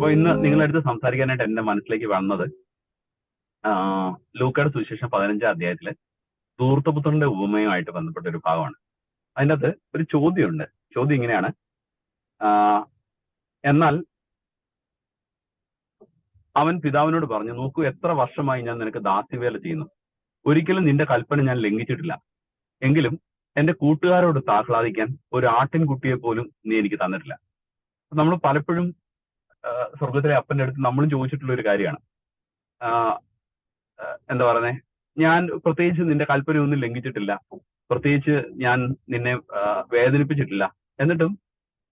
അപ്പോൾ ഇന്ന് നിങ്ങളടുത്ത് സംസാരിക്കാനായിട്ട് എന്റെ മനസ്സിലേക്ക് വന്നത് ലൂക്കയുടെ സുവിശേഷം പതിനഞ്ചാം അധ്യായത്തിലെ ദൂർത്തപുത്രന്റെ ഉപമയുമായിട്ട് ബന്ധപ്പെട്ട ഒരു ഭാഗമാണ്. അതിനകത്ത് ഒരു ചോദ്യമുണ്ട്. ചോദ്യം ഇങ്ങനെയാണ്. എന്നാൽ അവൻ പിതാവിനോട് പറഞ്ഞു നോക്കൂ എത്ര വർഷമായി ഞാൻ നിനക്ക് ദാസ്യവേല ചെയ്യുന്നു. ഒരിക്കലും നിന്റെ കൽപ്പന ഞാൻ ലംഘിച്ചിട്ടില്ല. എങ്കിലും എന്റെ കൂട്ടുകാരോട് ആഹ്ലാദിക്കാൻ ഒരു ആട്ടിൻകുട്ടിയെ പോലും നീ എനിക്ക് തന്നിട്ടില്ല. നമ്മൾ പലപ്പോഴും സ്വർഗത്തിലെ അപ്പന്റെ അടുത്ത് നമ്മളും ചോദിച്ചിട്ടുള്ള ഒരു കാര്യമാണ്. എന്താ പറയുന്നേ? ഞാൻ പ്രത്യേകിച്ച് നിന്റെ ഒന്നും ലംഘിച്ചിട്ടില്ല. പ്രത്യേകിച്ച് ഞാൻ നിന്നെ വേദനിപ്പിച്ചിട്ടില്ല. എന്നിട്ടും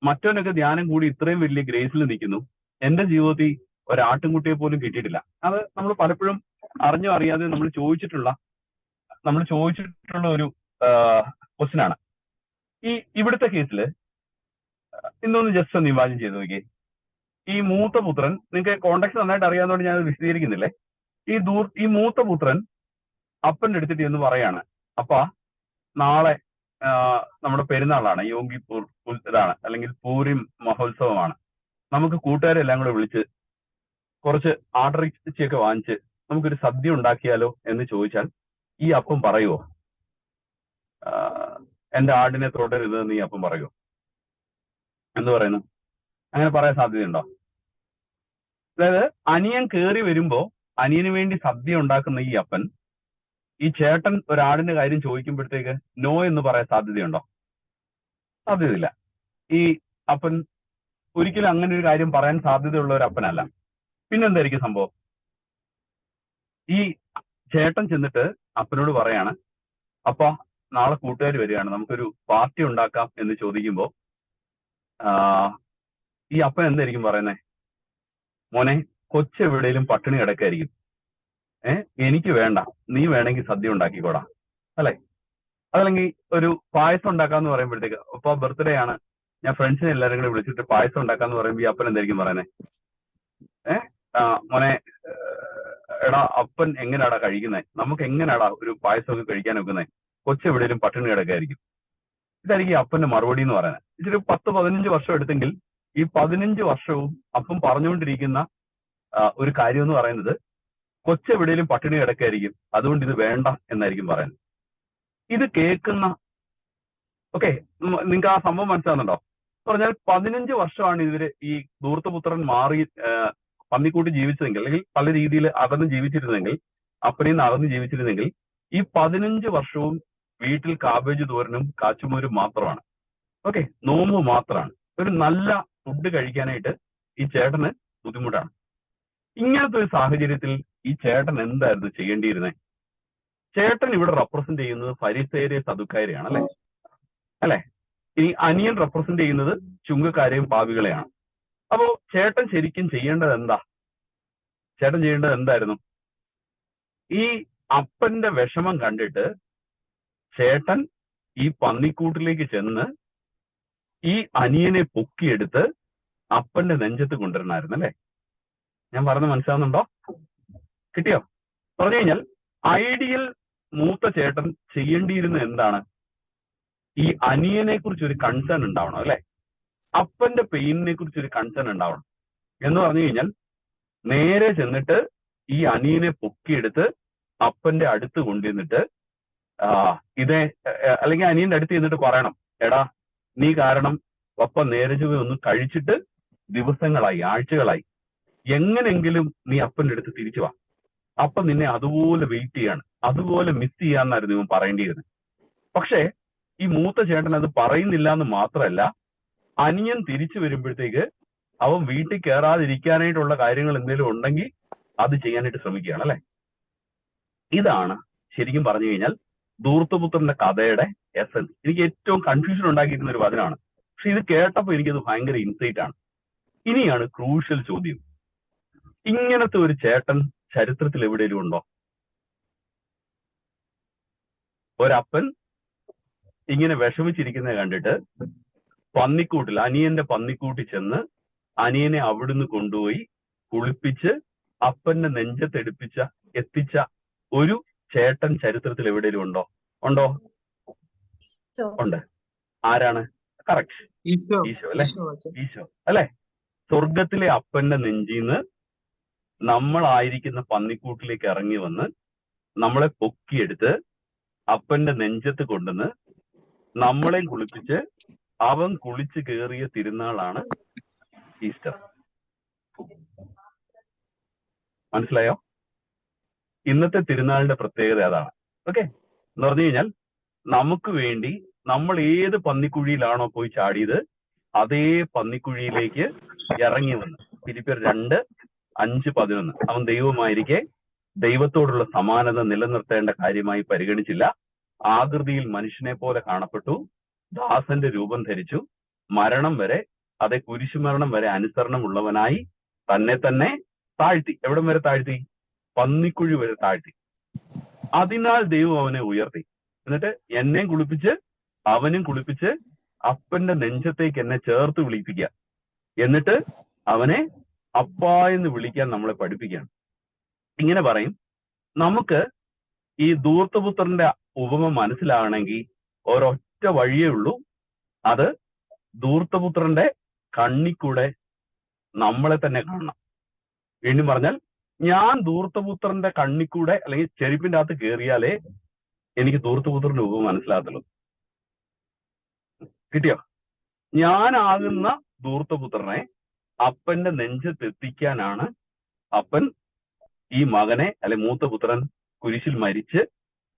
മറ്റവനൊക്കെ ധ്യാനം കൂടി ഇത്രയും വലിയ ഗ്രേസിൽ നിൽക്കുന്നു. എന്റെ ജീവിതത്തിൽ ഒരാട്ടിൻകുട്ടിയെ പോലും കിട്ടിയിട്ടില്ല. അത് നമ്മൾ പലപ്പോഴും അറിഞ്ഞോ അറിയാതെ നമ്മൾ ചോദിച്ചിട്ടുള്ള നമ്മൾ ചോദിച്ചിട്ടുള്ള ഒരു ക്വസ്റ്റ്യൻ ആണ്. ഈ ഇവിടുത്തെ കേസിൽ ഇന്നൊന്ന് ജസ്റ്റ് ഒന്ന് ഇമാജിൻ ചെയ്ത് നോക്കിയേ. ഈ മൂത്ത പുത്രൻ നിങ്ങൾക്ക് കോണ്ടാക്ട് നന്നായിട്ട് അറിയാവുന്നതുകൊണ്ട് ഞാൻ വിശദീകരിക്കുന്നില്ലേ? ഈ ദൂർ ഈ മൂത്ത പുത്രൻ അപ്പന്റെ അടുത്തിട്ട് എന്ന് പറയാണ് അപ്പ നാളെ നമ്മുടെ പെരുന്നാളാണ് യോഗി ഇതാണ് അല്ലെങ്കിൽ പൂരിം മഹോത്സവമാണ്. നമുക്ക് കൂട്ടുകാരെല്ലാം കൂടെ വിളിച്ച് കുറച്ച് ആട്ടിറച്ചിയൊക്കെ വാങ്ങിച്ച് നമുക്കൊരു സദ്യ ഉണ്ടാക്കിയാലോ എന്ന് ചോദിച്ചാൽ ഈ അപ്പം പറയുമോ എന്റെ ആടിനെ തൊടരുത് നീ അപ്പം പറയുമോ എന്ന് പറയുന്നു. അങ്ങനെ പറയാൻ സാധ്യതയുണ്ടോ? അതായത് അനിയൻ കേറി വരുമ്പോ അനിയന് വേണ്ടി സദ്യ ഉണ്ടാക്കുന്ന ഈ അപ്പൻ ഈ ചേട്ടൻ ഒരാടിന്റെ കാര്യം ചോദിക്കുമ്പോഴത്തേക്ക് നോ എന്ന് പറയാൻ സാധ്യതയുണ്ടോ? സാധ്യതയില്ല. ഈ അപ്പൻ ഒരിക്കലും അങ്ങനെ ഒരു കാര്യം പറയാൻ സാധ്യതയുള്ള ഒരു അപ്പനല്ല. പിന്നെന്തായിരിക്കും സംഭവം? ഈ ചേട്ടൻ ചെന്നിട്ട് അപ്പനോട് പറയാണ് അപ്പ നാളെ കൂട്ടുകാർ വരികയാണ്. നമുക്കൊരു പാർട്ടി ഉണ്ടാക്കാം എന്ന് ചോദിക്കുമ്പോ ഈ അപ്പൻ എന്തായിരിക്കും പറയുന്നേ? മോനെ കൊച്ചെവിടെയും പട്ടിണി കിടക്കായിരിക്കും. ഏ എനിക്ക് വേണ്ട. നീ വേണമെങ്കിൽ സദ്യ ഉണ്ടാക്കിക്കോടാ. അല്ലെ? അതല്ലെങ്കിൽ ഒരു പായസം ഉണ്ടാക്കാന്ന് പറയുമ്പോഴത്തേക്ക് ഇപ്പൊ ബർത്ത്ഡേ ആണ്. ഞാൻ ഫ്രണ്ട്സിനെ എല്ലാവരും കൂടെ വിളിച്ചിട്ട് പായസം ഉണ്ടാക്കാന്ന് പറയുമ്പോ ഈ അപ്പൻ എന്തായിരിക്കും പറയുന്നേ? ഏ ആ, മോനെ എടാ അപ്പൻ എങ്ങനെയാടാ കഴിക്കുന്നത് നമുക്ക് എങ്ങനെയാടാ ഒരു പായസം ഒക്കെ കഴിക്കാൻ വെക്കുന്നത് കൊച്ചെവിടെയും പട്ടിണി കിടക്കായിരിക്കും. ഇതായിരിക്കും അപ്പന്റെ മറുപടി എന്ന് പറയുന്നത്. ഇതൊരു പത്ത് പതിനഞ്ച് വർഷം എടുത്തെങ്കിൽ ഈ പതിനഞ്ച് വർഷവും അപ്പം പറഞ്ഞുകൊണ്ടിരിക്കുന്ന ഒരു കാര്യം എന്ന് പറയുന്നത് കൊച്ചെവിടെയും പട്ടിണി കിടക്കായിരിക്കും. അതുകൊണ്ട് ഇത് വേണ്ട എന്നായിരിക്കും പറയുന്നത്. ഇത് കേൾക്കുന്ന ഓക്കെ നിങ്ങൾക്ക് ആ സംഭവം മനസ്സിലാകുന്നുണ്ടോ പറഞ്ഞാൽ പതിനഞ്ച് വർഷമാണ് ഇവർ ഈ ദൂർത്തപുത്രൻ മാറി പന്നിക്കൂട്ടി ജീവിച്ചതെങ്കിൽ അല്ലെങ്കിൽ പല രീതിയിൽ അകന്ന് ജീവിച്ചിരുന്നെങ്കിൽ അപ്പനെയും നിന്ന് അകന്ന് ജീവിച്ചിരുന്നെങ്കിൽ ഈ പതിനഞ്ച് വർഷവും വീട്ടിൽ കാബേജ് തോരനും കാച്ചുമോരും മാത്രമാണ്. ഓക്കെ നോമ്പ് മാത്രമാണ്. ഒരു നല്ല ഫുഡ് കഴിക്കാനായിട്ട് ഈ ചേട്ടന് ബുദ്ധിമുട്ടാണ്. ഇങ്ങനത്തെ ഒരു സാഹചര്യത്തിൽ ഈ ചേട്ടൻ എന്തായിരുന്നു ചെയ്യേണ്ടിയിരുന്നത് ചേട്ടൻ ഇവിടെ റെപ്രസെന്റ് ചെയ്യുന്നത് ഫരിസേരെ സതുക്കാരെയാണ് അല്ലെ? അല്ലെ ഇനി അനിയൻ റെപ്രസെന്റ് ചെയ്യുന്നത് ചുങ്കക്കാരെയും പാവികളെയാണ്. അപ്പോ ചേട്ടൻ ശരിക്കും ചെയ്യേണ്ടത് എന്താ? ചേട്ടൻ ചെയ്യേണ്ടത് എന്തായിരുന്നു? ഈ അപ്പന്റെ വിഷമം കണ്ടിട്ട് ചേട്ടൻ ഈ പന്നിക്കൂട്ടിലേക്ക് ചെന്ന് ഈ അനിയനെ പൊക്കിയെടുത്ത് അപ്പന്റെ നെഞ്ചത്ത് കൊണ്ടുവരണമായിരുന്നു അല്ലെ? ഞാൻ പറഞ്ഞത് മനസ്സിലാവുന്നുണ്ടോ? കിട്ടിയോ? പറഞ്ഞു കഴിഞ്ഞാൽ ഐഡിയൽ മൂത്ത ചേട്ടൻ ചെയ്യേണ്ടിയിരുന്ന എന്താണ്? ഈ അനിയനെ കുറിച്ച് ഒരു കൺസേൺ ഉണ്ടാവണം അല്ലെ? അപ്പന്റെ പെയിനിനെ കുറിച്ച് ഒരു കൺസേൺ ഉണ്ടാവണം. എന്ന് പറഞ്ഞു കഴിഞ്ഞാൽ നേരെ ചെന്നിട്ട് ഈ അനിയനെ പൊക്കിയെടുത്ത് അപ്പന്റെ അടുത്ത് കൊണ്ടുവന്നിട്ട് ഇതേ അല്ലെങ്കിൽ അനിയന്റെ അടുത്ത് ചെന്നിട്ട് പറയണം. എടാ നീ കാരണം ഒപ്പം നേരെ ചൊവ്വെ ഒന്ന് കഴിച്ചിട്ട് ദിവസങ്ങളായി ആഴ്ചകളായി. എങ്ങനെങ്കിലും നീ അപ്പന്റെ അടുത്ത് തിരിച്ചു വാ. അപ്പൻ നിന്നെ അതുപോലെ വെയിറ്റ് ചെയ്യാണ്. അതുപോലെ മിസ് ചെയ്യാന്നായിരുന്നു ഇവൻ പറയേണ്ടിയിരുന്നത് പക്ഷേ ഈ മൂത്ത ചേട്ടൻ അത് പറയുന്നില്ല എന്ന് മാത്രമല്ല അനിയൻ തിരിച്ചു വരുമ്പോഴത്തേക്ക് അവൻ വീട്ടിൽ കയറാതിരിക്കാനായിട്ടുള്ള കാര്യങ്ങൾ എന്തെങ്കിലും ഉണ്ടെങ്കിൽ അത് ചെയ്യാനായിട്ട് ശ്രമിക്കുകയാണ് അല്ലെ? ഇതാണ് ശരിക്കും പറഞ്ഞു കഴിഞ്ഞാൽ ധൂർത്തപുത്രന്റെ കഥയുടെ എസൻസ് എനിക്ക് ഏറ്റവും കൺഫ്യൂഷൻ ഉണ്ടാക്കിയിരുന്ന ഒരു വചനമാണ് പക്ഷെ ഇത് കേട്ടപ്പോൾ എനിക്കത് ഭയങ്കര ഇൻസൈറ്റ് ആണ്. ഇനിയാണ് ക്രൂഷ്യൽ ചോദ്യം. ഇങ്ങനത്തെ ഒരു ചേട്ടൻ ചരിത്രത്തിൽ എവിടെയെങ്കിലും ഉണ്ടോ? ഒരപ്പൻ ഇങ്ങനെ വിഷമിച്ചിരിക്കുന്നത് കണ്ടിട്ട് പന്നിക്കൂട്ടിൽ അനിയന്റെ പന്നിക്കൂട്ടിൽ ചെന്ന് അനിയനെ അവിടുന്ന് കൊണ്ടുപോയി കുളിപ്പിച്ച് അപ്പന്റെ നെഞ്ചത്തെടുപ്പിച്ച എത്തിച്ച ഒരു ചേട്ടൻ ചരിത്രത്തിൽ എവിടെയെങ്കിലും ഉണ്ടോ? ഉണ്ടോ? ഉണ്ട്. ആരാണ്? കറക്റ്റ് ഈശോ. അല്ലെ. ഈശോ അല്ലെ? സ്വർഗത്തിലെ അപ്പന്റെ നെഞ്ചിന്ന് നമ്മളായിരിക്കുന്ന പന്നിക്കൂട്ടിലേക്ക് ഇറങ്ങി വന്ന് നമ്മളെ പൊക്കിയെടുത്ത് അപ്പന്റെ നെഞ്ചത്ത് കൊണ്ടുവന്ന് നമ്മളെ കുളിപ്പിച്ച് അവൻ കുളിച്ച് കയറിയ തിരുനാളാണ് ഈസ്റ്റർ. മനസ്സിലായോ? ഇന്നത്തെ തിരുനാളിന്റെ പ്രത്യേകത അതാണ്. ഓക്കെ എന്ന് പറഞ്ഞു കഴിഞ്ഞാൽ നമുക്ക് വേണ്ടി നമ്മൾ ഏത് പന്നിക്കുഴിയിലാണോ പോയി ചാടിയത് അതേ പന്നിക്കുഴിയിലേക്ക് ഇറങ്ങി വന്ന്. ഫിലിപ്പിയർ രണ്ട് അഞ്ച് പതിനൊന്ന്. അവൻ ദൈവമായിരിക്കെ ദൈവത്തോടുള്ള സമാനത നിലനിർത്തേണ്ട കാര്യമായി പരിഗണിച്ചില്ല. ആകൃതിയിൽ മനുഷ്യനെ പോലെ കാണപ്പെട്ടു. ദാസന്റെ രൂപം ധരിച്ചു. മരണം വരെ അതെ കുരിശുമരണം വരെ അനുസരണമുള്ളവനായി തന്നെ തന്നെ താഴ്ത്തി. എവിടം വരെ താഴ്ത്തി? പന്നിക്കുഴി വരെ താഴ്ത്തി. അതിനാൽ ദൈവം അവനെ ഉയർത്തി. എന്നിട്ട് എന്നെയും കുളിപ്പിച്ച് അവനും കുളിപ്പിച്ച് അപ്പന്റെ നെഞ്ചത്തേക്ക് എന്നെ ചേർത്ത് വിളിപ്പിക്കുക. എന്നിട്ട് അവനെ അപ്പ എന്ന് വിളിക്കാൻ നമ്മളെ പഠിപ്പിക്കുകയാണ്. ഇങ്ങനെ പറയും. നമുക്ക് ഈ ദൂർത്തപുത്രന്റെ ഉപമ മനസ്സിലാകണമെങ്കിൽ ഒരൊറ്റ വഴിയേ ഉള്ളൂ. അത് ദൂർത്തപുത്രന്റെ കണ്ണിക്കൂടെ നമ്മളെ തന്നെ കാണണം. വീണ്ടും പറഞ്ഞാൽ ഞാൻ ധൂർത്തപുത്രന്റെ കണ്ണിക്കൂടെ അല്ലെങ്കിൽ ചെരുപ്പിന്റെ അകത്ത് കയറിയാലേ എനിക്ക് ധൂർത്തപുത്രന്റെ രൂപം മനസ്സിലാകത്തുള്ളൂ. കിട്ടിയോ? ഞാനാകുന്ന ധൂർത്തപുത്രനെ അപ്പന്റെ നെഞ്ചത്തെത്തിക്കാനാണ് അപ്പൻ ഈ മകനെ അല്ലെ മൂത്ത പുത്രൻ കുരിശിൽ മരിച്ച്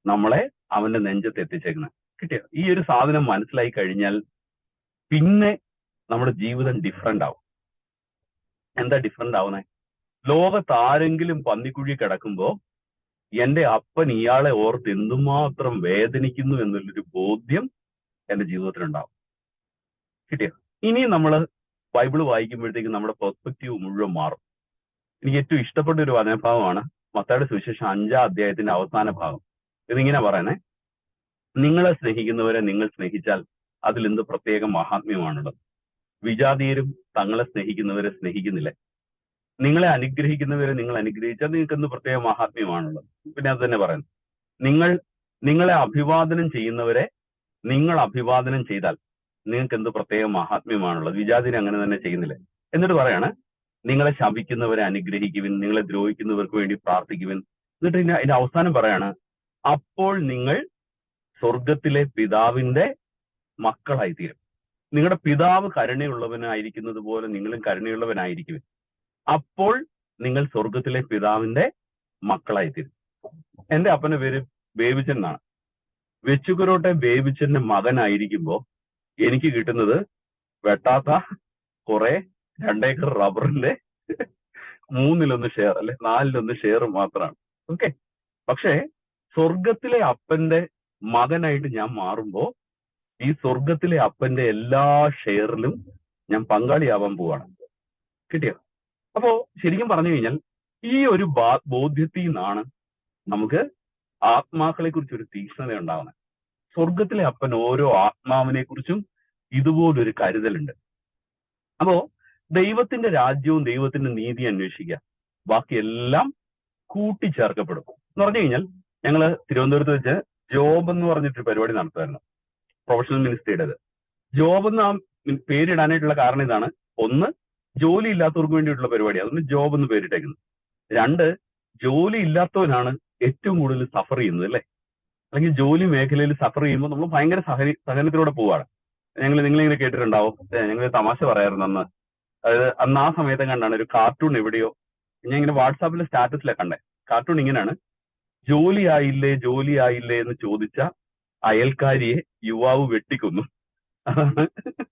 നമ്മളെ അവന്റെ നെഞ്ചത്ത് എത്തിച്ചേക്കുന്നത് കിട്ടിയോ? ഈ ഒരു സാധനം മനസ്സിലായി കഴിഞ്ഞാൽ പിന്നെ നമ്മുടെ ജീവിതം ഡിഫറെന്റ് ആവും. എന്താ ഡിഫറെന്റ് ആവുന്നേ? ലോകത്ത് ആരെങ്കിലും പന്നിക്കുഴി കിടക്കുമ്പോ എന്റെ അപ്പൻ ഇയാളെ ഓർത്ത് എന്തുമാത്രം വേദനിക്കുന്നു എന്നുള്ളൊരു ബോധ്യം എന്റെ ജീവിതത്തിൽ ഉണ്ടാവും കിട്ടിയോ? ഇനി നമ്മൾ ബൈബിൾ വായിക്കുമ്പോഴത്തേക്ക് നമ്മുടെ പെർസ്പെക്റ്റീവ് മുഴുവൻ മാറും. എനിക്ക് ഏറ്റവും ഇഷ്ടപ്പെട്ട ഒരു വചനഭാഗമാണ് മത്തയുടെ സുവിശേഷം അഞ്ചാം അധ്യായത്തിന്റെ അവസാന ഭാഗം. ഇതിങ്ങനെ പറയണേ. നിങ്ങളെ സ്നേഹിക്കുന്നവരെ നിങ്ങൾ സ്നേഹിച്ചാൽ അതിൽ എന്ത് പ്രത്യേക മഹാത്മ്യമാണുള്ളത്? വിജാതീയരും തങ്ങളെ സ്നേഹിക്കുന്നവരെ സ്നേഹിക്കുന്നില്ലേ. നിങ്ങളെ അനുഗ്രഹിക്കുന്നവരെ നിങ്ങൾ അനുഗ്രഹിച്ചാൽ നിങ്ങൾക്ക് എന്ത് പ്രത്യേക മഹാത്മ്യമാണുള്ളത് പിന്നെ അത് തന്നെ പറയുന്നു. നിങ്ങൾ നിങ്ങളെ അഭിവാദനം ചെയ്യുന്നവരെ നിങ്ങൾ അഭിവാദനം ചെയ്താൽ നിങ്ങൾക്ക് എന്ത് പ്രത്യേക മഹാത്മ്യമാണുള്ളത് വിജാതിന് അങ്ങനെ തന്നെ ചെയ്യുന്നില്ല? എന്നിട്ട് പറയാണ് നിങ്ങളെ ശപിക്കുന്നവരെ അനുഗ്രഹിക്കുവിൻ നിങ്ങളെ ദ്രോഹിക്കുന്നവർക്ക് വേണ്ടി പ്രാർത്ഥിക്കുവിൻ. എന്നിട്ട് പിന്നെ അതിന്റെ അവസാനം പറയാണ് അപ്പോൾ നിങ്ങൾ സ്വർഗത്തിലെ പിതാവിന്റെ മക്കളായി തീരും നിങ്ങളുടെ പിതാവ് കരുണയുള്ളവനായിരിക്കുന്നത് പോലെ നിങ്ങളും കരുണയുള്ളവനായിരിക്കും അപ്പോൾ നിങ്ങൾ സ്വർഗത്തിലെ പിതാവിന്റെ മക്കളായി തീരും എന്റെ അപ്പന്റെ പേര് ബേബിച്ചൻ എന്നാണ്. വെച്ചുകുരോട്ടെ ബേബിച്ചന്റെ മകനായിരിക്കുമ്പോ എനിക്ക് കിട്ടുന്നത് വെട്ടാത്ത കുറെ രണ്ടേക്കർ റബ്ബറിന്റെ മൂന്നിലൊന്ന് ഷെയർ അല്ലെ നാലിലൊന്ന് ഷെയർ മാത്രമാണ്. ഓക്കെ? പക്ഷേ സ്വർഗത്തിലെ അപ്പന്റെ മകനായിട്ട് ഞാൻ മാറുമ്പോ ഈ സ്വർഗത്തിലെ അപ്പന്റെ എല്ലാ ഷെയറിലും ഞാൻ പങ്കാളിയാവാൻ പോവാണ്. കിട്ടിയോ? അപ്പോ ശരിക്കും പറഞ്ഞു കഴിഞ്ഞാൽ ഈ ഒരു ബോധ്യത്തിൽ നിന്നാണ് നമുക്ക് ആത്മാക്കളെ കുറിച്ച് ഒരു തീക്ഷ്ണത ഉണ്ടാവുന്നത്. സ്വർഗത്തിലെ അപ്പൻ ഓരോ ആത്മാവിനെ കുറിച്ചും ഇതുപോലൊരു കരുതലുണ്ട്. അപ്പോ ദൈവത്തിന്റെ രാജ്യവും ദൈവത്തിന്റെ നീതി അന്വേഷിക്കുക. ബാക്കിയെല്ലാം കൂട്ടിച്ചേർക്കപ്പെടും. എന്ന് പറഞ്ഞു കഴിഞ്ഞാൽ ഞങ്ങൾ തിരുവനന്തപുരത്ത് വെച്ച് ജോബ് എന്ന് പറഞ്ഞിട്ടൊരു പരിപാടി നടത്തുമായിരുന്നു. പ്രൊഫഷണൽ മിനിസ്ട്രിയുടേത് ജോബ് എന്ന് പേരിടാനായിട്ടുള്ള കാരണം ഇതാണ്. ഒന്ന് ജോലി ഇല്ലാത്തവർക്ക് വേണ്ടിയിട്ടുള്ള പരിപാടി. അതുകൊണ്ട് ജോബ് എന്ന് പേരിട്ടേക്കുന്നത് രണ്ട് ജോലി ഇല്ലാത്തവനാണ് ഏറ്റവും കൂടുതൽ സഫർ ചെയ്യുന്നത് അല്ലേ? അല്ലെങ്കിൽ ജോലി മേഖലയിൽ സഫർ ചെയ്യുമ്പോൾ നമ്മൾ ഭയങ്കര സഹരി സഹനത്തിലൂടെ പോവാണ്. ഞങ്ങൾ നിങ്ങളിങ്ങനെ കേട്ടിട്ടുണ്ടാവും. ഞങ്ങൾ തമാശ പറയാറുണ്ട് അന്ന്. അതായത് അന്ന് ആ സമയത്ത് കണ്ടാണ് ഒരു കാർട്ടൂൺ എവിടെയോ ഞാൻ ഇങ്ങനെ വാട്സാപ്പിലെ സ്റ്റാറ്റസിലെ കണ്ടേ. കാർട്ടൂൺ ഇങ്ങനെയാണ്. ജോലി ആയില്ലേ ജോലി ആയില്ലേ എന്ന് ചോദിച്ച അയൽക്കാരിയെ യുവാവ് വെട്ടിക്കുന്നു.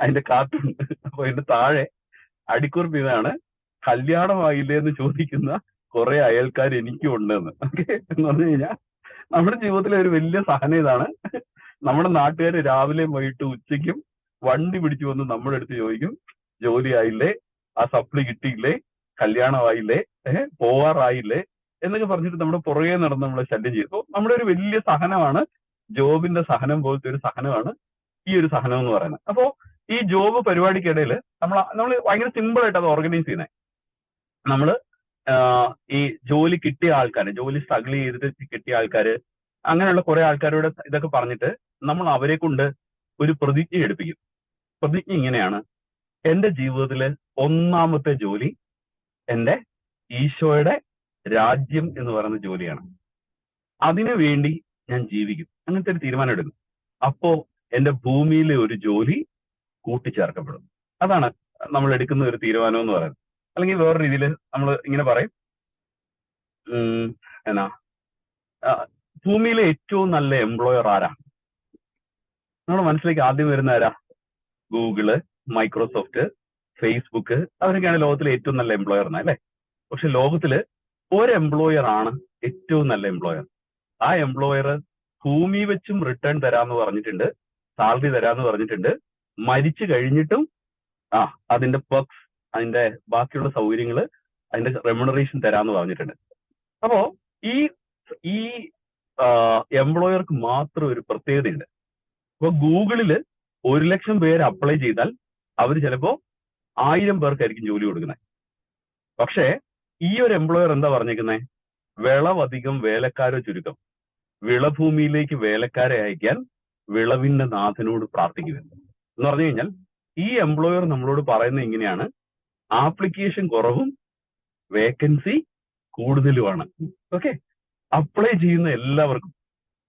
അതിന്റെ കാർട്ടൂൺ അപ്പൊ അതിന്റെ താഴെ അടിക്കുറിപ്പ് ഇതാണ് കല്യാണമായില്ലേ എന്ന് ചോദിക്കുന്ന കുറെ അയൽക്കാർ എനിക്കും ഉണ്ടെന്ന് ഓക്കെ? എന്ന് പറഞ്ഞു കഴിഞ്ഞാൽ നമ്മുടെ ജീവിതത്തിലെ ഒരു വലിയ സഹന ഇതാണ്. നമ്മുടെ നാട്ടുകാർ രാവിലെ വൈകിട്ട് ഉച്ചയ്ക്കും വണ്ടി പിടിച്ചു വന്ന് നമ്മുടെ അടുത്ത് ചോദിക്കും ജോലി ആയില്ലേ ആ സപ്ലി കിട്ടിയില്ലേ? കല്യാണമായില്ലേ? ഏഹ് പോവാറായില്ലേ? എന്നൊക്കെ പറഞ്ഞിട്ട് നമ്മുടെ പുറകെ നടന്ന് നമ്മളെ ശല്യം ചെയ്തു നമ്മുടെ ഒരു വലിയ സഹനമാണ് ജോബിന്റെ സഹനം പോലത്തെ ഒരു സഹനമാണ് ഈ ഒരു സഹനം എന്ന് പറയുന്നത്. അപ്പോ ഈ ജോബ് പരിപാടിക്കിടയിൽ നമ്മൾ നമ്മൾ ഭയങ്കര സിമ്പിൾ ആയിട്ട് അത് ഓർഗനൈസ് ചെയ്യുന്നത് നമ്മൾ ഈ ജോലി കിട്ടിയ ആൾക്കാർ ജോലി സ്ട്രഗിൾ ചെയ്തിട്ട് കിട്ടിയ ആൾക്കാർ അങ്ങനെയുള്ള കുറെ ആൾക്കാരോട് ഇതൊക്കെ പറഞ്ഞിട്ട് നമ്മൾ അവരെ കൊണ്ട് ഒരു പ്രതിജ്ഞ എടുപ്പിക്കും. പ്രതിജ്ഞ ഇങ്ങനെയാണ്. എന്റെ ജീവിതത്തിലെ ഒന്നാമത്തെ ജോലി എന്റെ ഈശോയുടെ രാജ്യം എന്ന് പറയുന്ന ജോലിയാണ്. അതിനു വേണ്ടി ഞാൻ ജീവിക്കും. അങ്ങനത്തെ ഒരു തീരുമാനം എടുക്കും. അപ്പോ എന്റെ ഭൂമിയിലെ ഒരു ജോലി കൂട്ടിച്ചേർക്കപ്പെടും അതാണ് നമ്മൾ എടുക്കുന്ന ഒരു തീരുമാനം എന്ന് പറയുന്നത്. അല്ലെങ്കിൽ വേറെ രീതിയിൽ നമ്മൾ ഇങ്ങനെ പറയും. എന്നാ ഭൂമിയിലെ ഏറ്റവും നല്ല എംപ്ലോയർ ആരാ നമ്മുടെ മനസ്സിലേക്ക് ആദ്യം വരുന്ന ആരാ? ഗൂഗിൾ മൈക്രോസോഫ്റ്റ് ഫേസ്ബുക്ക് അവരൊക്കെയാണ് ലോകത്തിലെ ഏറ്റവും നല്ല എംപ്ലോയർ എന്നാ അല്ലേ? പക്ഷെ ലോകത്തിൽ ഒരു എംപ്ലോയർ ആണ് ഏറ്റവും നല്ല എംപ്ലോയർ ആ എംപ്ലോയർ ഭൂമി വെച്ചും റിട്ടേൺ തരാന്ന് പറഞ്ഞിട്ടുണ്ട് സാലറി തരാന്ന് പറഞ്ഞിട്ടുണ്ട് മരിച്ചു കഴിഞ്ഞിട്ടും ആ അതിന്റെ പെർക്സ് അതിന്റെ ബാക്കിയുള്ള സൗകര്യങ്ങൾ അതിന്റെ റെമുണറേഷൻ തരാന്ന് പറഞ്ഞിട്ടുണ്ട്. അപ്പോ ഈ ഈ എംപ്ലോയർക്ക് മാത്രം ഒരു പ്രത്യേകതയുണ്ട്. ഇപ്പൊ ഗൂഗിളിൽ ഒരു ലക്ഷം പേര് അപ്ലൈ ചെയ്താൽ അവർ ചിലപ്പോ ആയിരം പേർക്കായിരിക്കും ജോലി കൊടുക്കുന്നത്. പക്ഷേ ഈ ഒരു എംപ്ലോയർ എന്താ പറഞ്ഞേക്കുന്നത് വിളവധികം വേലക്കാരോ ചുരുക്കം. വിളഭൂമിയിലേക്ക് വേലക്കാരെ അയക്കാൻ വിളവിന്റെ നാഥനോട് പ്രാർത്ഥിക്കുക. എന്ന് പറഞ്ഞു കഴിഞ്ഞാൽ ഈ എംപ്ലോയർ നമ്മളോട് പറയുന്നത് ഇങ്ങനെയാണ്. ആപ്ലിക്കേഷൻ കുറവും വേക്കൻസി കൂടുതലുമാണ്. ഓക്കെ അപ്ലൈ ചെയ്യുന്ന എല്ലാവർക്കും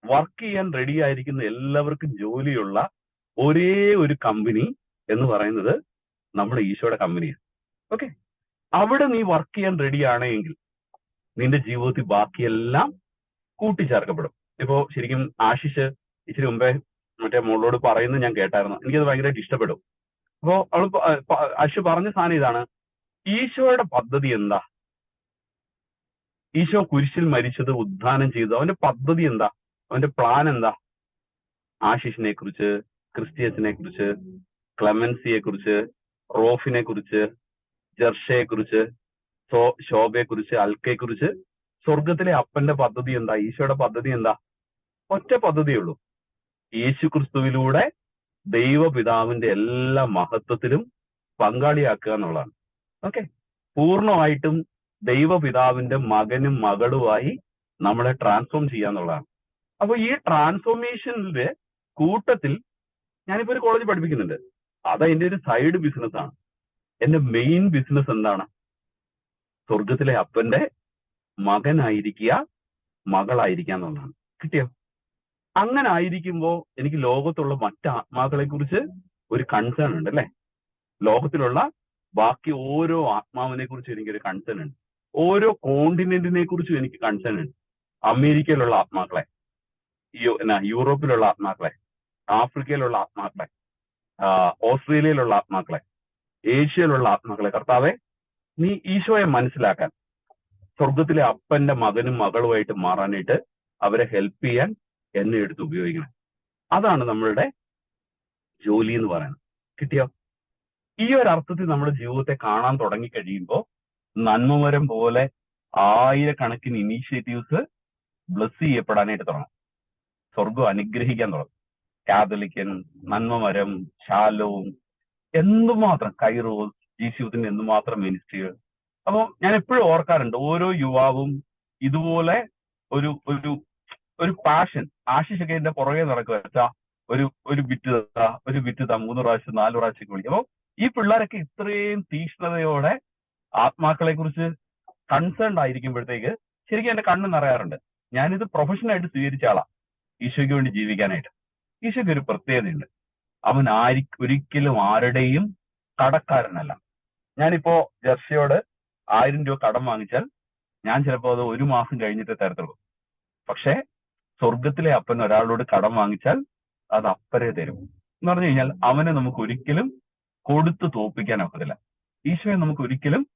വർക്ക് ചെയ്യാൻ റെഡി ആയിരിക്കുന്ന എല്ലാവർക്കും ജോലിയുള്ള ഒരേ ഒരു കമ്പനി എന്ന് പറയുന്നത് നമ്മുടെ ഈശോയുടെ കമ്പനിയാണ് ഓക്കെ അവിടെ നീ വർക്ക് ചെയ്യാൻ റെഡി ആണെങ്കിൽ നിന്റെ ജീവിതത്തിൽ ബാക്കിയെല്ലാം കൂട്ടിച്ചേർക്കപ്പെടും. ഇപ്പോ ശരിക്കും ആശിഷ് ഇച്ചിരി മുമ്പേ മറ്റേ മോളോട് പറയുന്നത് ഞാൻ കേട്ടായിരുന്നു. എനിക്കത് ഭയങ്കരമായിട്ട് ഇഷ്ടപ്പെടും അപ്പോ അവൾ പ- പറഞ്ഞ സാധനം ഇതാണ്. ഈശോയുടെ പദ്ധതി എന്താ? ഈശോ കുരിശിൽ മരിച്ചത് ഉദ്ധാനം ചെയ്തു. അവന്റെ പദ്ധതി എന്താ? അവന്റെ പ്ലാൻ എന്താ? ആശിഷിനെ കുറിച്ച് ക്രിസ്ത്യസിനെ കുറിച്ച് ക്ലെമൻസിയെ കുറിച്ച് റോഫിനെ കുറിച്ച് ജർഷയെ കുറിച്ച് ശോഭയെ കുറിച്ച് അൽക്കയെ കുറിച്ച് സ്വർഗത്തിലെ അപ്പന്റെ പദ്ധതി എന്താ? ഈശോയുടെ പദ്ധതി എന്താ? ഒറ്റ പദ്ധതിയുള്ളൂ യേശു ക്രിസ്തുവിലൂടെ ദൈവപിതാവിന്റെ എല്ലാ മഹത്വത്തിലും പങ്കാളിയാക്കുക എന്നുള്ളതാണ്. ഓക്കെ പൂർണമായിട്ടും ദൈവപിതാവിന്റെ മകനും മകളുമായി നമ്മളെ ട്രാൻസ്ഫോം ചെയ്യുക എന്നുള്ളതാണ്. അപ്പൊ ഈ ട്രാൻസ്ഫോർമേഷനിലെ കൂട്ടത്തിൽ ഞാനിപ്പോ ഒരു കോളേജ് പഠിപ്പിക്കുന്നുണ്ട്. അത് അതിന്റെ ഒരു സൈഡ് ബിസിനസ് ആണ്. എന്റെ മെയിൻ ബിസിനസ് എന്താണ്? സ്വർഗത്തിലെ അപ്പന്റെ മകനായിരിക്കുക മകളായിരിക്കുക എന്നുള്ളതാണ്. കിട്ടിയോ? അങ്ങനെ ആയിരിക്കുമ്പോ എനിക്ക് ലോകത്തുള്ള മറ്റ് ആത്മാക്കളെ കുറിച്ച് ഒരു കൺസേൺ ഉണ്ട് അല്ലെ? ലോകത്തിലുള്ള ബാക്കി ഓരോ ആത്മാവിനെ കുറിച്ച് എനിക്കൊരു കൺസേൺ ഉണ്ട്. ഓരോ കോണ്ടിനെന്റിനെ കുറിച്ചും എനിക്ക് കൺസേൺ ഉണ്ട്. അമേരിക്കയിലുള്ള ആത്മാക്കളെ യൂറോപ്പിലുള്ള ആത്മാക്കളെ ആഫ്രിക്കയിലുള്ള ആത്മാക്കളെ ഓസ്ട്രേലിയയിലുള്ള ആത്മാക്കളെ ഏഷ്യയിലുള്ള ആത്മാക്കളെ. കർത്താവെ നീ ഈശോയെ മനസ്സിലാക്കാൻ സ്വർഗത്തിലെ അപ്പന്റെ മകനും മകളുമായിട്ട് മാറാനായിട്ട് അവരെ ഹെൽപ്പ് ചെയ്യാൻ എന്നെ എടുത്ത് ഉപയോഗിക്കണം. അതാണ് നമ്മളുടെ ജോലി എന്ന് പറയുന്നത്. കിട്ടിയോ? ഈ ഒരു അർത്ഥത്തിൽ നമ്മുടെ ജീവിതത്തെ കാണാൻ തുടങ്ങി നന്മമരം പോലെ ആയിരക്കണക്കിന് ഇനീഷ്യേറ്റീവ്സ് ബ്ലസ് ചെയ്യപ്പെടാനായിട്ട് തുടങ്ങും. സ്വർഗം അനുഗ്രഹിക്കാൻ തുടങ്ങും. കാതലിക്കൻ നന്മമരം ശാലവും എന്തുമാത്രം കൈറോസ് ജീശുവിന്റെ എന്തുമാത്രം മിനിസ്ട്രികൾ അപ്പൊ ഞാൻ എപ്പോഴും ഓർക്കാറുണ്ട് ഓരോ യുവാവും ഇതുപോലെ ഒരു ഒരു ഒരു പാഷൻ ആശിഷൊക്കെ എന്റെ പുറകെ നടക്കുക വെച്ചാ ഒരു ഒരു ബിറ്റ് താ ഒരു ബിറ്റ് താ മൂന്ന് പ്രാവശ്യം നാല് പ്രാവശ്യം വിളിക്കും. അപ്പൊ ഈ പിള്ളേരൊക്കെ ഇത്രയും തീക്ഷ്ണതയോടെ ആത്മാക്കളെ കുറിച്ച് കൺസേൺഡ് ആയിരിക്കുമ്പോഴത്തേക്ക് ശരിക്കും എന്റെ കണ്ണ് നിറയാറുണ്ട്. ഞാനിത് പ്രൊഫഷനായിട്ട് സ്വീകരിച്ച ആളാ. ഈശോയ്ക്ക് വേണ്ടി ജീവിക്കാനായിട്ട്. ഈശോയ്ക്ക് ഒരു പ്രത്യേകതയുണ്ട്. അവൻ ആരി ഒരിക്കലും ആരുടെയും കടക്കാരനല്ല. ഞാനിപ്പോ ജർസിയോട് ആയിരം രൂപ കടം വാങ്ങിച്ചാൽ ഞാൻ ചിലപ്പോൾ അത് ഒരു മാസം കഴിഞ്ഞിട്ട് തരത്തുള്ളൂ. പക്ഷേ സ്വർഗത്തിലെ അപ്പൻ ഒരാളോട് കടം വാങ്ങിച്ചാൽ അത് അപ്പരെ തരും. എന്ന് പറഞ്ഞു കഴിഞ്ഞാൽ അവനെ നമുക്ക് ഒരിക്കലും കൊടുത്തു തോപ്പിക്കാൻ ഒക്കത്തില്ല. ഈശോയെ നമുക്ക് ഒരിക്കലും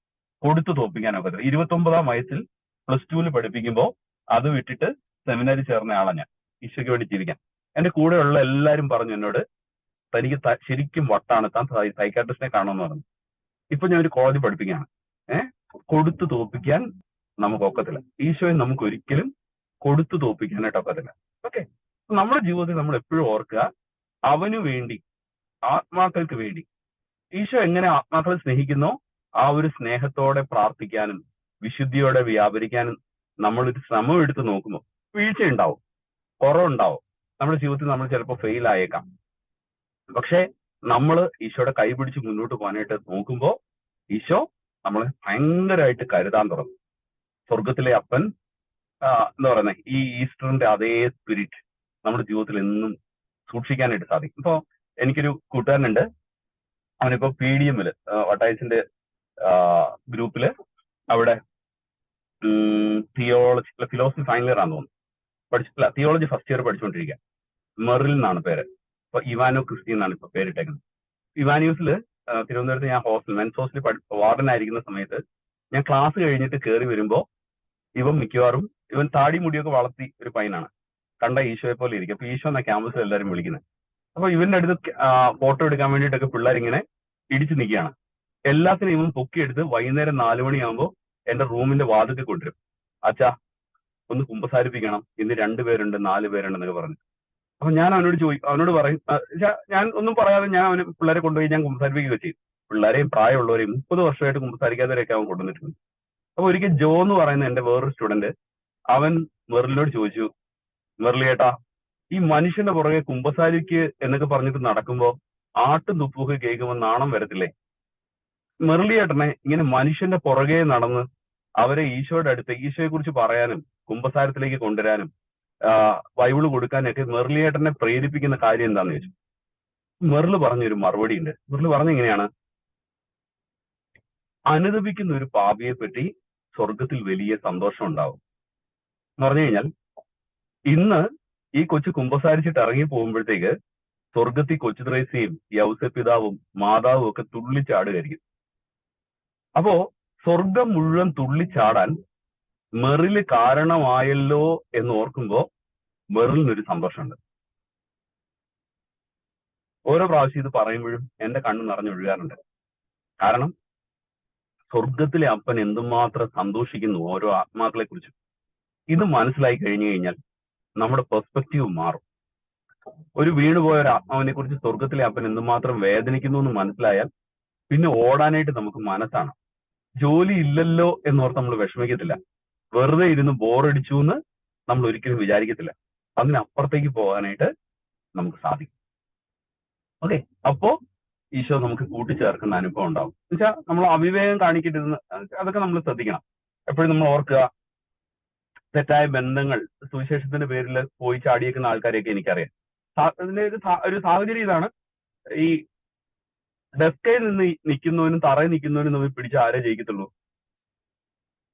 കൊടുത്തു തോപ്പിക്കാൻ ഒക്കത്തില്ല. ഇരുപത്തൊമ്പതാം വയസ്സിൽ പ്ലസ് ടുവിൽ പഠിപ്പിക്കുമ്പോൾ അത് വിട്ടിട്ട് സെമിനാരി ചേർന്ന ആളാണ് ഞാൻ. ഈശോയ്ക്ക് വേണ്ടി ജീവിക്കാൻ. എന്റെ കൂടെയുള്ള എല്ലാവരും പറഞ്ഞു എന്നോട് തനിക്ക് ശരിക്കും വട്ടാണ്. താൻ സൈക്കാട്രിസ്റ്റിനെ കാണുമെന്ന് പറഞ്ഞു. ഇപ്പൊ ഞാൻ ഒരു കോളേജ് പഠിപ്പിക്കുകയാണ്. ഏഹ് കൊടുത്തു തോപ്പിക്കാൻ നമുക്ക് ഒക്കത്തില്ല. ഈശോയെ നമുക്ക് ഒരിക്കലും കൊടുത്തു തോപ്പിക്കാനായിട്ടാ പറയുന്നത് ഓക്കെ നമ്മുടെ ജീവിതത്തിൽ നമ്മൾ എപ്പോഴും ഓർക്കുക അവനു വേണ്ടി ആത്മാക്കൾക്ക് വേണ്ടി ഈശോ എങ്ങനെ ആത്മാക്കളെ സ്നേഹിക്കുന്നോ ആ ഒരു സ്നേഹത്തോടെ പ്രാർത്ഥിക്കാനും വിശുദ്ധിയോടെ വ്യാപരിക്കാനും ഒരു ശ്രമം എടുത്ത് നോക്കുമ്പോൾ വീഴ്ച ഉണ്ടാവും കുറവുണ്ടാവും. നമ്മുടെ ജീവിതത്തിൽ നമ്മൾ ചിലപ്പോൾ ഫെയിൽ ആയേക്കാം. പക്ഷെ നമ്മൾ ഈശോയുടെ കൈ പിടിച്ച് മുന്നോട്ട് പോകാനായിട്ട് നോക്കുമ്പോൾ ഈശോ നമ്മളെ ഭയങ്കരമായിട്ട് കരുതാൻ തുടങ്ങും. സ്വർഗത്തിലെ അപ്പൻ എന്താ പറയുന്നത് ഈ ഈസ്റ്ററിന്റെ അതേ സ്പിരിറ്റ് നമ്മുടെ ജീവിതത്തിൽ എന്നും സൂക്ഷിക്കാനായിട്ട് സാധിക്കും. ഇപ്പൊ എനിക്കൊരു കൂട്ടുകാരനുണ്ട്. അവനിപ്പോ പി ഡി എമ്മിൽ വട്ടായസിന്റെ ഗ്രൂപ്പിൽ അവിടെ തിയോളജി ഫിലോസഫി ഫൈനൽ ഇയർ ആണെന്ന് തോന്നുന്നു. പഠിച്ചിട്ടില്ല. തിയോളജി ഫസ്റ്റ് ഇയർ പഠിച്ചുകൊണ്ടിരിക്കുക മെറിൽ എന്നാണ് പേര്. ഇപ്പൊ ഇവാനോ ക്രിസ്റ്റി എന്നാണ് ഇപ്പൊ പേരിട്ടേക്കുന്നത്. ഇവാനിയൂസിൽ തിരുവനന്തപുരത്ത് ഞാൻ ഹോസ്റ്റൽ മെൻസ് ഹോസ്റ്റലിൽ വാർഡൻ ആയിരിക്കുന്ന സമയത്ത് ഞാൻ ക്ലാസ് കഴിഞ്ഞിട്ട് കയറി വരുമ്പോ ഇവൻ മിക്കവാറും ഇവൻ താടി മുടിയൊക്കെ വളർത്തി ഒരു പയ്യനാണ്. കണ്ട ഈശോയെ പോലെ ഇരിക്കും. അപ്പൊ ഈശോ എന്ന ക്യാമ്പസിൽ എല്ലാവരും വിളിക്കുന്നത് അപ്പൊ ഇവന്റെ അടുത്ത് ഫോട്ടോ എടുക്കാൻ വേണ്ടിയിട്ടൊക്കെ പിള്ളേർ ഇങ്ങനെ ഇടിച്ചു നിൽക്കുകയാണ് എല്ലാത്തിനും ഇവൻ പൊക്കിയെടുത്ത് വൈകുന്നേരം നാലു മണിയാകുമ്പോൾ എന്റെ റൂമിന്റെ വാതിക്ക് കൊണ്ടുവരും. അച്ഛാ ഒന്ന് കുമ്പസാരിപ്പിക്കണം. ഇന്ന് രണ്ടുപേരുണ്ട് നാല് പേരുണ്ട് എന്നൊക്കെ പറഞ്ഞു. അപ്പൊ ഞാൻ അവനോട് ചോദി അവനോട് പറയും ഞാൻ ഒന്നും പറയാതെ ഞാൻ അവന് പിള്ളേരെ കൊണ്ടുപോയി ഞാൻ കുമ്പസാരിപ്പിക്കുകയൊക്കെ ചെയ്യും. പിള്ളേരെയും പ്രായമുള്ളവരെയും മുപ്പത് വർഷമായിട്ട് കുമ്പസാരിക്കാത്തവരെയൊക്കെ അവൻ കൊണ്ടുവന്നിട്ടുണ്ട്. അപ്പൊ ഒരിക്കൽ ജോ എന്ന് പറയുന്ന എന്റെ വേറൊരു സ്റ്റുഡന്റ് അവൻ മെറിലിനോട് ചോദിച്ചു മെറിലിയേട്ടാ ഈ മനുഷ്യന്റെ പുറകെ കുമ്പസാരിക്ക് എന്നൊക്കെ പറഞ്ഞിട്ട് നടക്കുമ്പോ ആട്ടും തുപ്പൊക്കെ കേൾക്കുമ്പോൾ നാണം വരത്തില്ലേ? മെറിലിയേട്ടനെ ഇങ്ങനെ മനുഷ്യന്റെ പുറകെ നടന്ന് അവരെ ഈശോയുടെ അടുത്ത് ഈശോയെ കുറിച്ച് പറയാനും കുമ്പസാരത്തിലേക്ക് കൊണ്ടുവരാനും ബൈബിൾ കൊടുക്കാനൊക്കെ മെറിലിയേട്ടനെ പ്രേരിപ്പിക്കുന്ന കാര്യം എന്താന്ന് ചോദിച്ചു. മെറിൽ പറഞ്ഞൊരു മറുപടി ഉണ്ട്. മെറിൽ പറഞ്ഞ ഇങ്ങനെയാണ് അനുദപിക്കുന്ന ഒരു പാപിയെ പറ്റി സ്വർഗത്തിൽ വലിയ സന്തോഷം ഉണ്ടാവും. എന്ന് പറഞ്ഞു കഴിഞ്ഞാൽ ഇന്ന് ഈ കൊച്ചു കുമ്പസാരിച്ചിട്ട് ഇറങ്ങി പോകുമ്പോഴത്തേക്ക് സ്വർഗത്തിൽ കൊച്ചു ത്രേസ്യയും യൗസപിതാവും മാതാവും ഒക്കെ തുള്ളിച്ചാടുകയായിരിക്കും. അപ്പോ സ്വർഗം മുഴുവൻ തുള്ളിച്ചാടാൻ മെറിൽ കാരണമായല്ലോ എന്ന് ഓർക്കുമ്പോ മെറിലിനൊരു സന്തോഷമുണ്ട്. ഓരോ പ്രാവശ്യം ഇത് പറയുമ്പോഴും എന്റെ കണ്ണ് നിറഞ്ഞൊഴുകാറുണ്ട് കാരണം സ്വർഗത്തിലെ അപ്പൻ എന്തുമാത്രം സന്തോഷിക്കുന്നു ഓരോ ആത്മാക്കളെ കുറിച്ചും ഇത് മനസ്സിലായി കഴിഞ്ഞു കഴിഞ്ഞാൽ നമ്മുടെ പെർസ്പെക്റ്റീവ് മാറും. ഒരു വീണുപോയ ഒരു ആത്മാവിനെ കുറിച്ച് സ്വർഗത്തിലെ അപ്പൻ എന്തുമാത്രം വേദനിക്കുന്നു എന്ന് മനസ്സിലായാൽ പിന്നെ ഓടാനായിട്ട് നമുക്ക് മനസ്സാണ്. ജോലി ഇല്ലല്ലോ എന്നോർത്ത് നമ്മൾ വിഷമിക്കത്തില്ല. വെറുതെ ഇരുന്ന് ബോറടിച്ചു എന്ന് നമ്മൾ ഒരിക്കലും വിചാരിക്കത്തില്ല. അതിനപ്പുറത്തേക്ക് പോകാനായിട്ട് നമുക്ക് സാധിക്കും. ഓക്കെ അപ്പോ ഈശോ നമുക്ക് കൂട്ടിച്ചേർക്കുന്ന അനുഭവം ഉണ്ടാവും. എന്നുവെച്ചാൽ നമ്മൾ അവിവേകം കാണിക്കരുതെന്ന് അതൊക്കെ നമ്മൾ ശ്രദ്ധിക്കണം. എപ്പോഴും നമ്മൾ ഓർക്കുക തെറ്റായ ബന്ധങ്ങൾ സുവിശേഷത്തിന്റെ പേരിൽ പോയി ചാടിയേക്കുന്ന ആൾക്കാരെയൊക്കെ എനിക്കറിയാം. അതിന്റെ ഒരു ഒരു സാഹചര്യം ഇതാണ്. ഈ ഡെസ്കയിൽ നിന്ന് നിൽക്കുന്നവനും തറയിൽ നിൽക്കുന്നവനും തമ്മിൽ പിടിച്ച് ആരെ ജയിക്കത്തുള്ളൂ?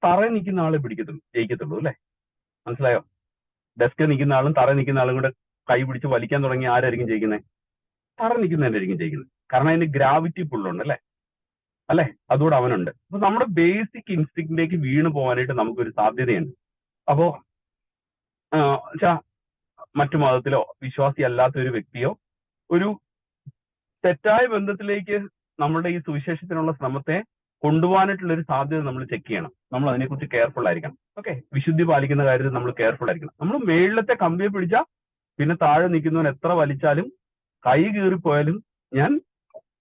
തറയിൽ നിൽക്കുന്ന ആളെ പിടിക്കത്തുള്ളൂ ജയിക്കത്തുള്ളൂ അല്ലെ? മനസ്സിലായോ? ഡെസ്കിൽ നിൽക്കുന്ന ആളും തറയിൽ നിൽക്കുന്ന ആളും കൂടെ കൈ പിടിച്ച് വലിക്കാൻ തുടങ്ങി ആരായിരിക്കും ജയിക്കുന്നത് തറ നിൽക്കുന്നതിനായിരിക്കും ജയിക്കുന്നത് കാരണം അതിന് ഗ്രാവിറ്റി പുള്ളുണ്ട് അല്ലെ? അല്ലെ? അതുകൂടെ അവനുണ്ട്. അപ്പൊ നമ്മുടെ ബേസിക് ഇൻസ്റ്റിക്റ്റിലേക്ക് വീണ് പോകാനായിട്ട് നമുക്കൊരു സാധ്യതയുണ്ട്. അപ്പോ മറ്റു മതത്തിലോ വിശ്വാസി അല്ലാത്ത ഒരു വ്യക്തിയോ ഒരു തെറ്റായ ബന്ധത്തിലേക്ക് നമ്മുടെ ഈ സുവിശേഷത്തിനുള്ള ശ്രമത്തെ കൊണ്ടുപോകാനായിട്ടുള്ള ഒരു സാധ്യത നമ്മൾ ചെക്ക് ചെയ്യണം. നമ്മൾ അതിനെക്കുറിച്ച് കെയർഫുൾ ആയിരിക്കണം. ഓക്കെ വിശുദ്ധി പാലിക്കുന്ന കാര്യത്തിൽ നമ്മൾ കെയർഫുൾ ആയിരിക്കണം. നമ്മൾ മേളിലത്തെ കമ്പിയെ പിടിച്ചാൽ പിന്നെ താഴെ നിൽക്കുന്നവൻ എത്ര വലിച്ചാലും കൈ കീറിപ്പോയാലും ഞാൻ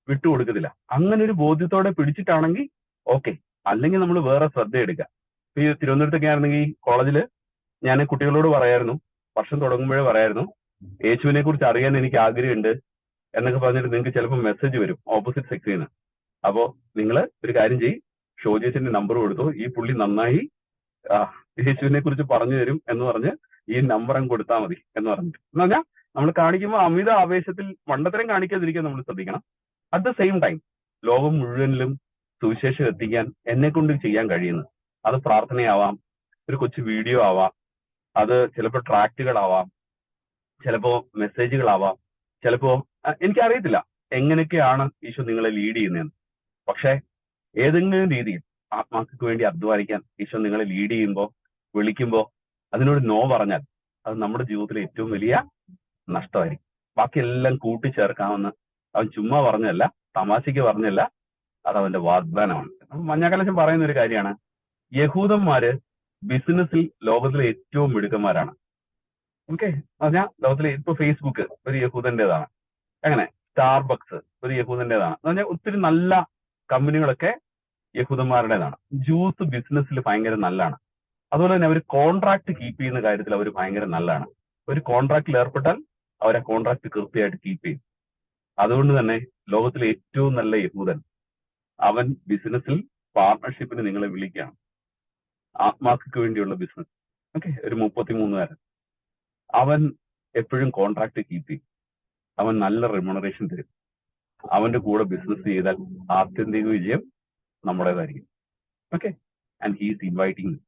വിട്ടുകൊടുക്കത്തില്ല. അങ്ങനെ ഒരു ബോധ്യത്തോടെ പിടിച്ചിട്ടാണെങ്കിൽ ഓക്കെ അല്ലെങ്കിൽ നമ്മൾ വേറെ ശ്രദ്ധ എടുക്കുക. ഈ തിരുവനന്തപുരത്തൊക്കെ ആയിരുന്നെങ്കിൽ കോളേജിൽ ഞാൻ കുട്ടികളോട് പറയായിരുന്നു. വർഷം തുടങ്ങുമ്പോഴേ പറയായിരുന്നു. യേശുവിനെ കുറിച്ച് അറിയാൻ എനിക്ക് ആഗ്രഹമുണ്ട് എന്നൊക്കെ പറഞ്ഞിട്ട് നിങ്ങൾക്ക് ചിലപ്പോൾ മെസ്സേജ് വരും ഓപ്പോസിറ്റ് സെക്സിൽ നിന്ന് അപ്പോ നിങ്ങൾ ഒരു കാര്യം ചെയ്യ്. ഷോജിയസിന്റെ നമ്പർ കൊടുത്തു. ഈ പുള്ളി നന്നായി യേശുവിനെ കുറിച്ച് പറഞ്ഞു തരും എന്ന് പറഞ്ഞ് ഈ നമ്പർ അങ്ങ് കൊടുത്താൽ മതി എന്ന് പറഞ്ഞിട്ട്. എന്ന് പറഞ്ഞാൽ നമ്മൾ കാണിക്കുമ്പോൾ അമിത ആവേശത്തിൽ മണ്ടത്തരം കാണിക്കാതിരിക്കാൻ നമ്മൾ ശ്രദ്ധിക്കണം. അറ്റ് ദ സെയിം ടൈം ലോകം മുഴുവനിലും സുവിശേഷം എത്തിക്കാൻ എന്നെ കൊണ്ട് ചെയ്യാൻ കഴിയുന്നു അത് പ്രാർത്ഥനയാവാം ഒരു കൊച്ചു വീഡിയോ ആവാം അത് ചിലപ്പോൾ ട്രാക്റ്റുകളാവാം ചിലപ്പോ മെസ്സേജുകളാവാം ചിലപ്പോൾ എനിക്കറിയത്തില്ല എങ്ങനെയൊക്കെയാണ് ഈശോ നിങ്ങളെ ലീഡ് ചെയ്യുന്നതെന്ന്. പക്ഷേ ഏതെങ്കിലും രീതിയിൽ ആത്മാക്കൾക്ക് വേണ്ടി അധ്വാനിക്കാൻ ഈശോ നിങ്ങളെ ലീഡ് ചെയ്യുമ്പോൾ വിളിക്കുമ്പോൾ അതിനോട് നോ പറഞ്ഞാൽ അത് നമ്മുടെ ജീവിതത്തിലെ ഏറ്റവും വലിയ നഷ്ടമായിരിക്കും. ബാക്കിയെല്ലാം കൂട്ടിച്ചേർക്കാമെന്ന് അവൻ ചുമ്മാ പറഞ്ഞല്ല തമാശയ്ക്ക് പറഞ്ഞല്ല അത് അവന്റെ വാഗ്ദാനമാണ്. മഞ്ഞാക്കലശം പറയുന്ന ഒരു കാര്യമാണ് യഹൂദന്മാര് ബിസിനസ്സിൽ ലോകത്തിലെ ഏറ്റവും മിടുക്കന്മാരാണ്. ഓക്കെ പറഞ്ഞാൽ ലോകത്തിലെ ഇപ്പൊ ഫേസ്ബുക്ക് ഒരു യഹൂദന്റേതാണ്. അങ്ങനെ സ്റ്റാർബക്സ് ഒരു യഹൂദന്റേതാണ്. എന്ന് പറഞ്ഞാൽ ഒത്തിരി നല്ല കമ്പനികളൊക്കെ യഹൂദന്മാരുടേതാണ്. ജ്യൂസ് ബിസിനസ്സിൽ ഭയങ്കര നല്ലതാണ് അതുപോലെ തന്നെ അവർ കോൺട്രാക്ട് കീപ്പ് ചെയ്യുന്ന കാര്യത്തിൽ അവർ ഭയങ്കര നല്ലതാണ് ഒരു കോൺട്രാക്റ്റിൽ ഏർപ്പെട്ടാൽ അവർ ആ കോൺട്രാക്ട് കൃത്യമായിട്ട് കീപ്പ് ചെയ്യും. അതുകൊണ്ട് തന്നെ ലോകത്തിലെ ഏറ്റവും നല്ല യഹൂദൻ അവൻ ബിസിനസ്സിൽ പാർട്ണർഷിപ്പിന് നിങ്ങളെ വിളിക്കുകയാണ്. ആത്മാക്കൾക്ക് വേണ്ടിയുള്ള ബിസിനസ് ഓക്കെ ഒരു മുപ്പത്തിമൂന്നുകാരൻ. അവൻ എപ്പോഴും കോൺട്രാക്ട് കീപ്പ് ചെയ്യും. അവൻ നല്ല റെമ്യൂണറേഷൻ തരും. അവന്റെ കൂടെ ബിസിനസ് ചെയ്താൽ ആത്യന്തിക വിജയം നമ്മുടേതായിരിക്കും. Okay and he's inviting